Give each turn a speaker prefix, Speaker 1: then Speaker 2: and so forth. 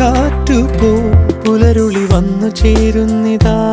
Speaker 1: ലാളിച്ചു പൂങ്കാറ്റു പോ പുലരുളി വന്നു ചേരുന്നിതാ.